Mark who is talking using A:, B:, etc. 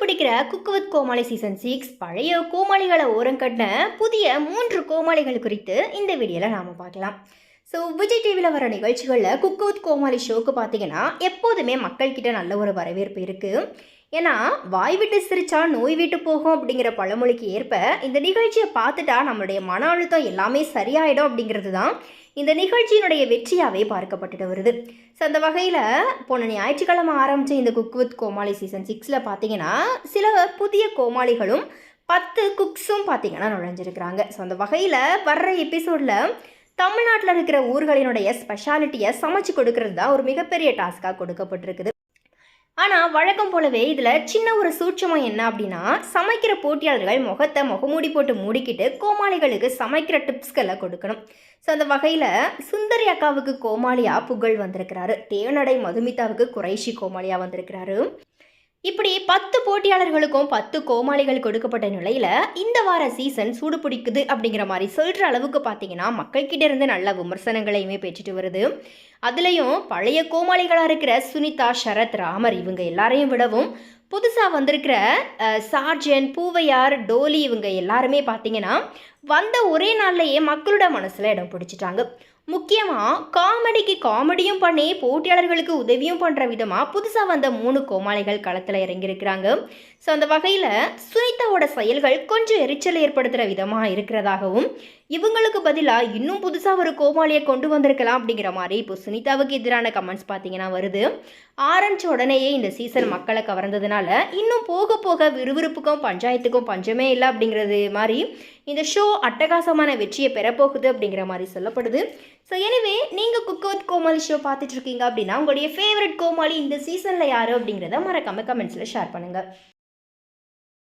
A: பிடிக்கிற cook with Comali season six பழைய கோமாளிகளை ஓரங்கட்டின புதிய மூன்று கோமாளிகள் குறித்து இந்த வீடியோவில் நாம் பார்க்கலாம். ஸோ விஜய் டிவியில் வர நிகழ்ச்சிகளில் குக்கு வித் கோமாளி ஷோக்கு பார்த்தீங்கன்னா எப்போதுமே மக்கள்கிட்ட நல்ல ஒரு வரவேற்பு இருக்குது ஏன்னா வாய் விட்டு சிரிச்சா நோய் விட்டு போகும் அப்படிங்கிற பழமொழிக்கு ஏற்ப இந்த நிகழ்ச்சியை பார்த்துட்டா நம்மளுடைய மன அழுத்தம் எல்லாமே சரியாயிடும் அப்படிங்கிறது தான் இந்த நிகழ்ச்சியினுடைய வெற்றியாகவே பார்க்கப்பட்டுட்டு வருது. ஸோ அந்த வகையில் போன ஞாயிற்றுக்கிழமை ஆரம்பித்த இந்த குக் வித் கோமாளி சீசன் சிக்ஸில் பார்த்தீங்கன்னா சில புதிய கோமாளிகளும் பத்து குக்ஸும் பார்த்தீங்கன்னா நுழைஞ்சிருக்கிறாங்க. ஸோ அந்த வகையில் வர்ற எபிசோடில் தமிழ்நாட்டில் இருக்கிற ஊர்களினுடைய ஸ்பெஷாலிட்டியை சமைச்சு கொடுக்கறது தான் ஒரு மிகப்பெரிய டாஸ்காக கொடுக்கப்பட்டிருக்குது. ஆனால் வழக்கம் போலவே இதில் சின்ன ஒரு சூட்சமம் என்ன அப்படின்னா சமைக்கிற போட்டியாளர்கள் முகத்தை முகமூடி போட்டு மூடிக்கிட்டு கோமாளிகளுக்கு சமைக்கிற டிப்ஸ்களை கொடுக்கணும். ஸோ அந்த வகையில் சுந்தரி அக்காவுக்கு கோமாளியாக புகழ் வந்திருக்கிறாரு. தேவநடை மதுமிதாவுக்கு குறைஷி கோமாளியாக வந்திருக்கிறாரு. இப்படி பத்து போட்டியாளர்களுக்கும் பத்து கோமாளிகள் கொடுக்கப்பட்ட நிலையில் இந்த வார சீசன் சூடு பிடிக்குது அப்படிங்கிற மாதிரி சொல்கிற அளவுக்கு பார்த்தீங்கன்னா மக்கள்கிட்ட இருந்து நல்ல விமர்சனங்களையுமே பெற்றுட்டு வருது. அதுலேயும் பழைய கோமாளிகளாக இருக்கிற சுனிதா சரத் ராமர் இவங்க எல்லாரையும் விடவும் புதுசாக வந்திருக்கிற சார்ஜன் பூவையார் டோலி இவங்க எல்லாருமே பார்த்தீங்கன்னா வந்த ஒரே நாள்லேயே மக்களோட மனசில் இடம் பிடிச்சிட்டாங்க. முக்கியமாக காமெடிக்கு காமெடியும் பண்ணி போட்டியாளர்களுக்கு உதவியும் பண்ணுற விதமாக புதுசாக வந்த மூணு கோமாளிகள் களத்தில் இறங்கியிருக்கிறாங்க. ஸோ அந்த வகையில் சுனிதாவோட செயல்கள் கொஞ்சம் எரிச்சல் ஏற்படுத்துகிற விதமாக இருக்கிறதாகவும் இவங்களுக்கு பதிலாக இன்னும் புதுசாக ஒரு கோமாளியை கொண்டு வந்திருக்கலாம் அப்படிங்கிற மாதிரி இப்போ சுனிதாவுக்கு எதிரான கமெண்ட்ஸ் பார்த்தீங்கன்னா வருது. ஆரம்பிச்ச உடனேயே இந்த சீசன் மக்களை கவர்ந்ததுனால இன்னும் போக போக விறுவிறுப்புக்கும் பஞ்சாயத்துக்கும் பஞ்சமே இல்லை அப்படிங்கிறது மாதிரி இந்த ஷோ அட்டகாசமான வெற்றியை பெறப்போகுது அப்படிங்கிற மாதிரி சொல்லப்படுது. ஸோ எனிவே நீங்கள் குக் வித் கோமாளி ஷோ பார்த்துட்ருக்கீங்க அப்படின்னா உங்களுடைய ஃபேவரட் கோமாளி இந்த சீசனில் யார் அப்படிங்கிறத மறக்காமல் கமெண்ட்ஸில் ஷேர் பண்ணுங்கள்